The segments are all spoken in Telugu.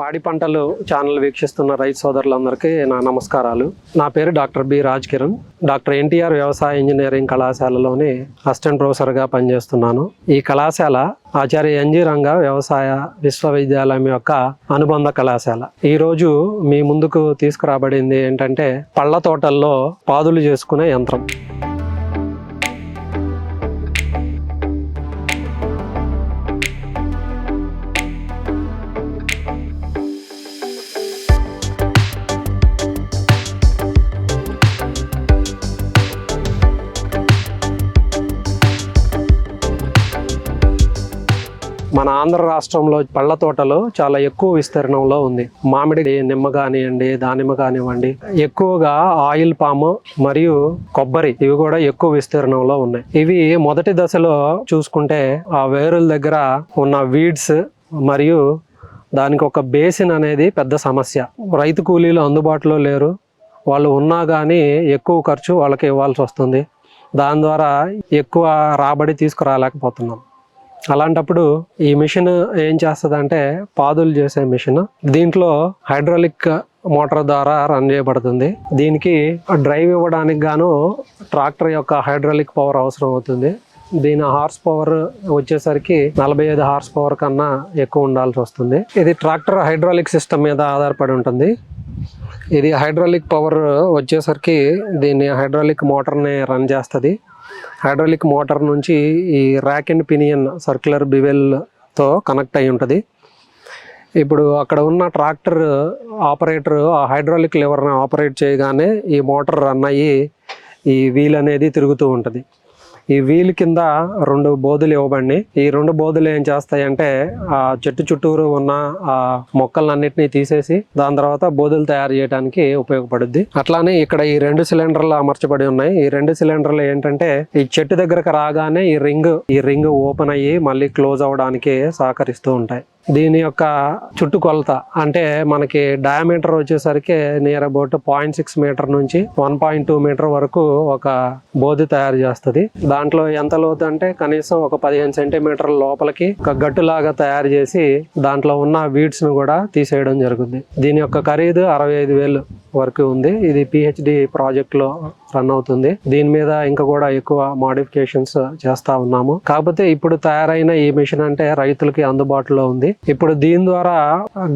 పాడి పంటలు ఛానల్ వీక్షిస్తున్న రైతు సోదరులందరికీ నా నమస్కారాలు. నా పేరు doctor B Raj Kiran doctor NTR వ్యవసాయ ఇంజనీరింగ్ కళాశాలలోని అసిస్టెంట్ ప్రొఫెసర్గా పనిచేస్తున్నాను. ఈ కళాశాల ఆచార్య ఎన్జి రంగ వ్యవసాయ విశ్వవిద్యాలయం యొక్క అనుబంధ కళాశాల. ఈరోజు మీ ముందుకు తీసుకురాబడింది ఏంటంటే పళ్ళ తోటల్లో పాదులు చేసుకునే యంత్రం. మన ఆంధ్ర రాష్ట్రంలో పళ్ళ తోటలు చాలా ఎక్కువ విస్తీర్ణంలో ఉంది. మామిడి నిమ్మ కానివ్వండి దానిమ్మ కానివ్వండి ఎక్కువగా ఆయిల్ పాము మరియు కొబ్బరి ఇవి కూడా ఎక్కువ విస్తీర్ణంలో ఉన్నాయి. ఇవి మొదటి దశలో చూసుకుంటే ఆ వేరుల దగ్గర ఉన్న వీడ్స్ మరియు దానికి ఒక బేసిన్ అనేది పెద్ద సమస్య. రైతు కూలీలు అందుబాటులో లేరు. వాళ్ళు ఉన్నా కానీ ఎక్కువ ఖర్చు వాళ్ళకి ఇవ్వాల్సి వస్తుంది. దాని ద్వారా ఎక్కువ రాబడి తీసుకురాలేకపోతున్నాం. అలాంటప్పుడు ఈ మిషన్ ఏం చేస్తుందంటే పాదులు చేసే మిషన్. దీంట్లో హైడ్రాలిక్ మోటార్ ద్వారా రన్ చేయబడుతుంది. దీనికి డ్రైవ్ ఇవ్వడానికి గాను ట్రాక్టర్ యొక్క హైడ్రాలిక్ పవర్ అవసరం అవుతుంది. దీని హార్స్ పవర్ వచ్చేసరికి నలభై ఐదు హార్స్ పవర్ కన్నా ఎక్కువ ఉండాల్సి వస్తుంది. ఇది ట్రాక్టర్ హైడ్రాలిక్ సిస్టమ్ మీద ఆధారపడి ఉంటుంది. ఇది హైడ్రాలిక్ పవర్ వచ్చేసరికి దీన్ని హైడ్రాలిక్ మోటార్ని రన్ చేస్తుంది. హైడ్రాలిక్ మోటార్ నుంచి ఈ ర్యాక్ అండ్ పినియన్ సర్క్యులర్ బివెల్తో కనెక్ట్ అయి ఉంటుంది. ఇప్పుడు అక్కడ ఉన్న ట్రాక్టర్ ఆపరేటర్ ఆ హైడ్రాలిక్ లివర్ని ఆపరేట్ చేయగానే ఈ మోటార్ రన్ అయ్యి ఈ వీల్ అనేది తిరుగుతూ ఉంటుంది. ఈ వీల్ కింద రెండు బోధులు ఇవ్వబడినాయి. ఈ రెండు బోధులు ఏం చేస్తాయంటే ఆ చెట్టు చుట్టూరు ఉన్న ఆ మొక్కలన్నిటిని తీసేసి దాని తర్వాత బోధులు తయారు చేయడానికి ఉపయోగపడుద్ది. అట్లానే ఇక్కడ ఈ రెండు సిలిండర్లు అమర్చబడి ఉన్నాయి. ఈ రెండు సిలిండర్లు ఏంటంటే ఈ చెట్టు దగ్గరకు రాగానే ఈ రింగ్ ఈ రింగ్ ఓపెన్ అయ్యి మళ్ళీ క్లోజ్ అవడానికి సహకరిస్తూ ఉంటాయి. దీని యొక్క చుట్టుకొలత అంటే మనకి డయామీటర్ వచ్చేసరికి near about point six metre నుంచి వన్ పాయింట్ టూ మీటర్ వరకు ఒక బోధి తయారు చేస్తుంది. దాంట్లో ఎంత లోతు అంటే కనీసం ఒక పదిహేను సెంటీమీటర్ల లోపలికి ఒక గట్టులాగా తయారు చేసి దాంట్లో ఉన్న వీడ్స్ను కూడా తీసేయడం జరుగుతుంది దీని యొక్క ఖరీదు అరవై ఐదు వేలు. వరకు ఉంది. ఇది పిహెచ్డి ప్రాజెక్ట్లో రన్ అవుతుంది. దీని మీద ఇంకా కూడా ఎక్కువ మాడిఫికేషన్స్ చేస్తా ఉన్నాము. కాకపోతే ఇప్పుడు తయారైన ఈ మిషన్ అంటే రైతులకి అందుబాటులో ఉంది. ఇప్పుడు దీని ద్వారా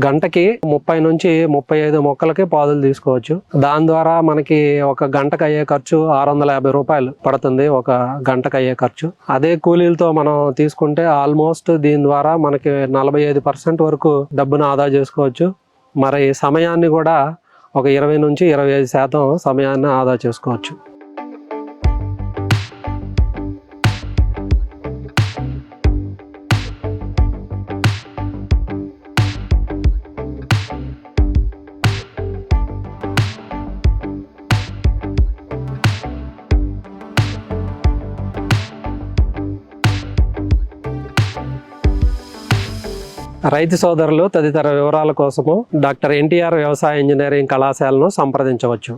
గంటకి ముప్పై నుంచి ముప్పై ఐదు మొక్కలకి పాదులు తీసుకోవచ్చు. దాని ద్వారా మనకి ఒక గంటకు అయ్యే ఖర్చు ఆరు వందల యాభై రూపాయలు పడుతుంది ఒక గంటకు అయ్యే ఖర్చు. అదే కూలీలతో మనం తీసుకుంటే ఆల్మోస్ట్ దీని ద్వారా మనకి నలభై ఐదు పర్సెంట్ వరకు డబ్బును ఆదా చేసుకోవచ్చు. మరి సమయాన్ని కూడా ఒక ఇరవై నుంచి ఇరవై ఐదు శాతం సమయాన్ని ఆదా చేసుకోవచ్చు. రైతు సోదరులు తదితర వివరాల కోసము డాక్టర్ ఎన్టీఆర్ వ్యవసాయ ఇంజనీరింగ్ కళాశాలను సంప్రదించవచ్చు.